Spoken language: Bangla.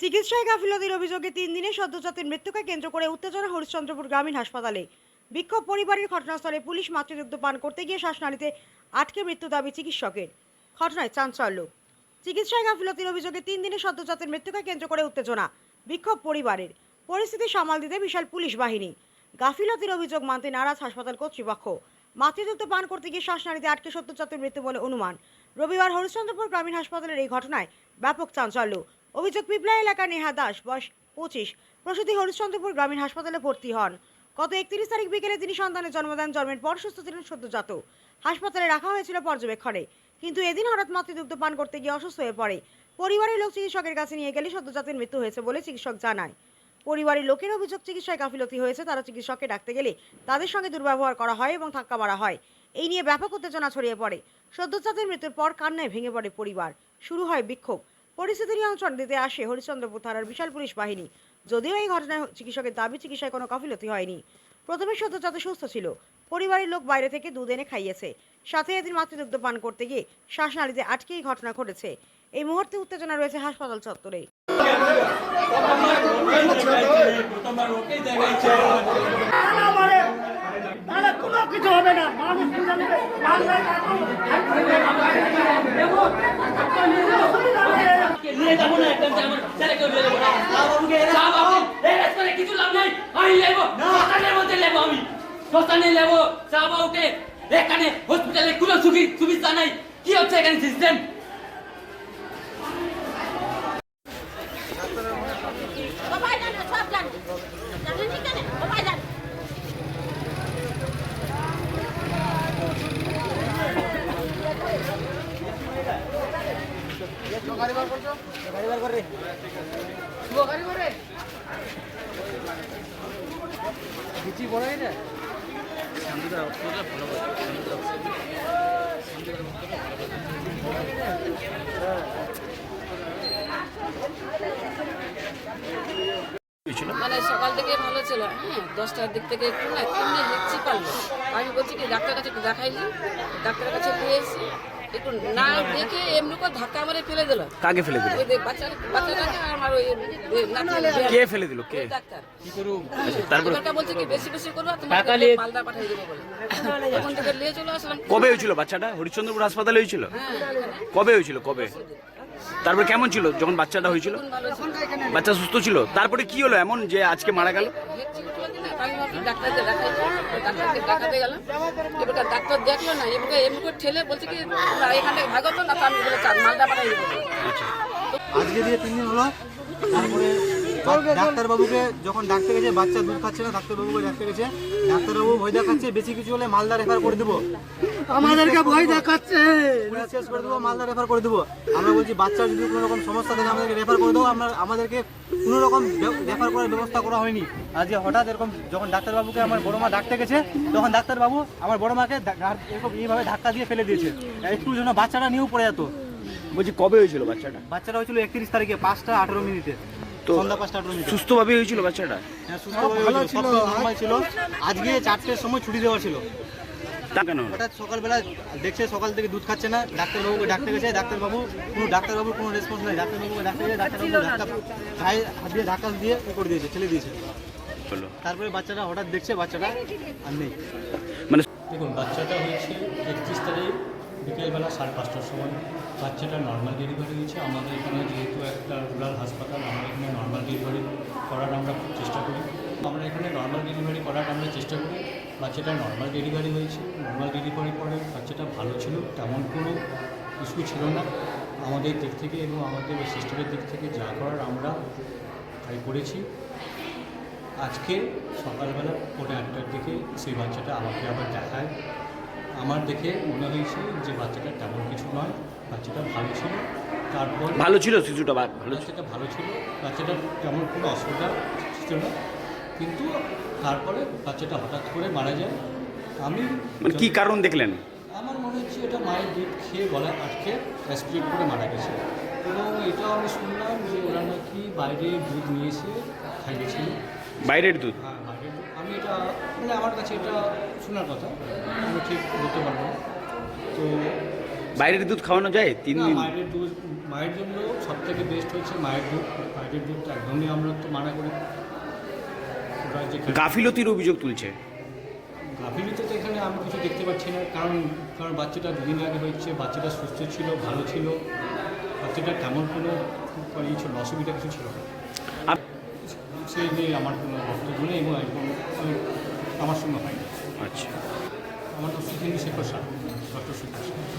চিকিৎসায় গাফিলতির অভিযোগে তিন দিনে সদ্যজাতের মৃত্যুকে কেন্দ্র করে উত্তেজনা হরিশ্চন্দ্রপুর গ্রামীণ হাসপাতালে। বিক্ষোভ পরিবারের ঘটনাস্থলে পুলিশ মাতৃদুগ্ধ পান করতে গিয়ে শ্বাসনালীতে আটকে মৃত্যু দাবি চিকিৎসকের। ঘটনায় চাঞ্চল্য। চিকিৎসায় গাফিলতির অভিযোগে তিন দিনে সদ্যজাতের মৃত্যুকে কেন্দ্র করে উত্তেজনা, বিক্ষোভ পরিবারের। পরিস্থিতি সামাল দিতে বিশাল পুলিশ বাহিনী। গাফিলতির অভিযোগ মানতে নারাজ হাসপাতাল কর্তৃপক্ষ। মাতৃদুগ্ধ পান করতে গিয়ে শ্বাসনালীতে আটকে সদ্যজাতের মৃত্যু বলে অনুমান। রবিবার হরিশ্চন্দ্রপুর গ্রামীণ হাসপাতালের এই ঘটনায় ব্যাপক চাঞ্চল্য। অভিযোগ, পিপলা এলাকার নেহা দাস, বয়স পঁচিশ, প্রসূতি হরিশ্চন্দ্রপুর গ্রামীণ হাসপাতালে ভর্তি হন। গত একত্রিশ তারিখ বিকেলে তিনি সন্তানের জন্ম দেন, জন্মের পর সুস্থ ছিলেন সদ্যজাত। হাসপাতালে রাখা হয়েছিল পর্যবেক্ষণে। কিন্তু এদিন হঠাৎ মাতৃদুগ্ধ পান করতে গিয়ে অসুস্থ হয়ে পড়ে। পরিবারের লোক চিকিৎসকের কাছে নিয়ে গেলে সদ্যজাতের মৃত্যু হয়েছে বলে চিকিৎসক জানায়। পরিবারের লোকের অভিযোগ, চিকিৎসায় গাফিলতি হয়েছে। তারা চিকিৎসককে ডাকতে গেলে তাদের সঙ্গে দুর্ব্যবহার করা হয় এবং ধাক্কা মারা হয়। এই নিয়ে ব্যাপক উত্তেজনা ছড়িয়ে পড়ে। সদ্যজাতের মৃত্যুর পর কান্নায় ভেঙে পড়ে পরিবার। শুরু হয় বিক্ষোভ। পরিস্থিতি নিয়ন্ত্রণ দিতে আসে হরিশ্চন্দ্রপুর থানার বিশাল পুলিশ বাহিনী। যদিও এই ঘটনায় চিকিৎসকের দাবি, চিকিৎসায় কোনো গাফিলতি হয়নি। প্রথমে সদ্যজাত সুস্থ ছিল, পরিবারের লোক বাইরে থেকে দুধ এনে খাইয়েছে। সাথে এদিন মাতৃদুগ্ধ পান করতে গিয়ে শ্বাসনালীতে আটকে এই ঘটনা ঘটেছে। এই মুহূর্তে উত্তেজনা রয়েছে হাসপাতাল চত্বরে। কিছু হবে না মানুষ বাংলায় নিয়ে যাব না একদম আমার ছেলেকে নিয়ে যাব না এই রেস্টুরেন্টে কিছু লাভ নাই। আমি নেব শ্মশানের মধ্যে নেব আমি। শ্মশানে নেব চা বাবুকে এখানে হসপিটালে কোনো সুবি- সুবিধা নাই। কি হচ্ছে এখানে সিস্টেম মানে সকাল থেকে ভালো ছিল হ্যাঁ দশটার দিক থেকে একটু না এমনি লিখছি পারল। আমি বলছি কি ডাক্তার কাছে একটু দেখাইলি? ডাক্তারের কাছে নিয়ে এসে একটু না দেখে এমনি করে ধাক্কা মারে ফেলে দিল। কাকে ফেলে দিল? ওই যে বাচ্চা বাচ্চাটাকে আমার ওই ওই কে ফেলে দিল? কে? ডাক্তার। আচ্ছা, তারপরে এবারটা বলছে কি বেশি বেশি করব তোমাকে মালদা পাঠিয়ে দেবো বলে। ওখান থেকে নিয়ে চলে আসলাম। কবে হয়েছিল বাচ্চাটা? হরিশ্চন্দ্রপুর হাসপাতালে হয়েছিল? হ্যাঁ কবে হয়েছিল? কবে? তারপরে কেমন ছিল যখন বাচ্চাটা হয়েছিল? বাচ্চা সুস্থ ছিল? তারপরে কি হলো এমন যে আজকে মারা গেল? আমি ভাবছি ডাক্তারকে দেখাই। ডাক্তারকে গেলাম। এবার ডাক্তার দেখল না এবার এমনি করে বলছে কি, তোমরা এখান থেকে ভাগো না তো চাল মালদা পাঠাই আজকে দিয়ে তিন দিন হলো, তারপরে ডাক্তারবাবুকে যখন ডাকতে গেছে বাচ্চা দুধ খাচ্ছে না ডাক্তারবাবুকে ডাকতে গেছে ডাক্তারবাবু ভয় দেখাচ্ছে বেশি কিছু হলে মালদা রেফার করে দেবো। আমাদেরকে ভয় দেখাচ্ছে। পুলিশ শেষ করে দেবো মালদা রেফার করে দেবো। আমরা বলছি বাচ্চার যদি কোনো রকম সমস্যা থাকে আমাদেরকে রেফার করে দেবো আমরা আমাদেরকে কোনো রকম রেফার করার ব্যবস্থা করা হয়নি। আজকে হঠাৎ এরকম যখন ডাক্তারবাবুকে আমার বড় মা ডাকতে গেছে তখন ডাক্তারবাবু আমার বড় মাকে এরকম এইভাবে ধাক্কা দিয়ে ফেলে দিয়েছে। একটু জন্য বাচ্চাটা নিয়েও পড়ে যেত। বলছি কবে হয়েছিল বাচ্চাটা? বাচ্চাটা হয়েছিল একত্রিশ তারিখে পাঁচটা আঠারো মিনিটে। তো সুস্থভাবে হয়েছিল বাচ্চাটা? হ্যাঁ, ছিল আজকে চারটের সময় ছুটি দেওয়া ছিল। তা কেন? হঠাৎ সকালবেলা দেখছে সকাল থেকে দুধ খাচ্ছে না। ডাক্তারবাবুকে ডাকতে গেছে ডাক্তারবাবু কোনো ডাক্তারবাবুর কোনো রেসপন্স নেই। ডাক্তারবাবুকে ডাকতে গেছে ডাক্তারবাবু ধাক্কা গায়ে হাত দিয়ে ধাক্কা দিয়ে করে দিয়েছে ঠেলে দিয়েছে। তারপরে বাচ্চাটা হঠাৎ দেখছে বাচ্চাটা আর নেই। মানে দেখুন বাচ্চাটা হয়েছে একত্রিশ বিকেলবেলা সাড়ে পাঁচটার সময় বাচ্চাটা নর্মাল ডেলিভারি হয়েছে। আমাদের এখানে যেহেতু একটা রুরাল হাসপাতাল, আমরা এখানে নর্মাল ডেলিভারি করার আমরা খুব চেষ্টা করি। আমরা এখানে নর্মাল ডেলিভারি করার আমরা চেষ্টা করি। বাচ্চাটা নর্মাল ডেলিভারি হয়েছে। নর্মাল ডেলিভারি পরে বাচ্চাটা ভালো ছিল, তেমন কোনো ইস্যু ছিল না। আমাদের দিক থেকে এবং আমাদের সিস্টেমের দিক থেকে যা করার আমরা তাই করেছি। আজকে সকালবেলা পৌনে আটটার দিকে সেই বাচ্চাটা আমাকে আবার দেখায়। আমার দেখে মনে হয়েছে যে বাচ্চাটা তেমন কিছু নয় বাচ্চাটা ভালো ছিল। তারপর ভালো ছিল শিশুটা ভালো ছিল। বাচ্চাটা ভালো ছিল বাচ্চাটার তেমন কোনো অসুবিধা ছিল না। কিন্তু তারপরে বাচ্চাটা হঠাৎ করে মারা যায়। আমি মানে কি কারণ দেখলেন? আমার মনে হচ্ছে এটা মায়ের দুধ খেয়ে গলায় আটকে অ্যাসপিরেট করে মারা গেছে। এবং এটাও আমি শুনলাম যে ওরা নাকি বাইরে দুধ নিয়ে এসে খাইয়েছিল। বাইরের দুধ? হ্যাঁ। বাইরের দুধ। আমি এটা মানে আমার কাছে এটা শোনার কথা। আমি ঠিক বলতে পারব তো বাইরের দুধ খাওয়ানো যায়? তিন দিন? বাইরের দুধ মায়ের জন্য সব থেকে বেস্ট হচ্ছে মায়ের দুধ। মায়ের দুধ একদমই আমরা তো মানা করি। গাফিলতির অভিযোগ তুলছে। গাফিলতি তো এখানে আমি কিছু দেখতে পাচ্ছি না। কারণ কারণ বাচ্চাটা দুদিন আগে হয়েছে বাচ্চাটা সুস্থ ছিল ভালো ছিল। বাচ্চাটা তেমন কোনো ই ছিল অসুবিধা কিছু ছিল না। সেই নিয়ে আমার কোনো বক্তব্য নেই এবং আমি আমি- আমার সঙ্গে হয়নি। আচ্ছা। আমার নাম সুখিনী শেখর সাহা ডক্টর শেখর সুখিনী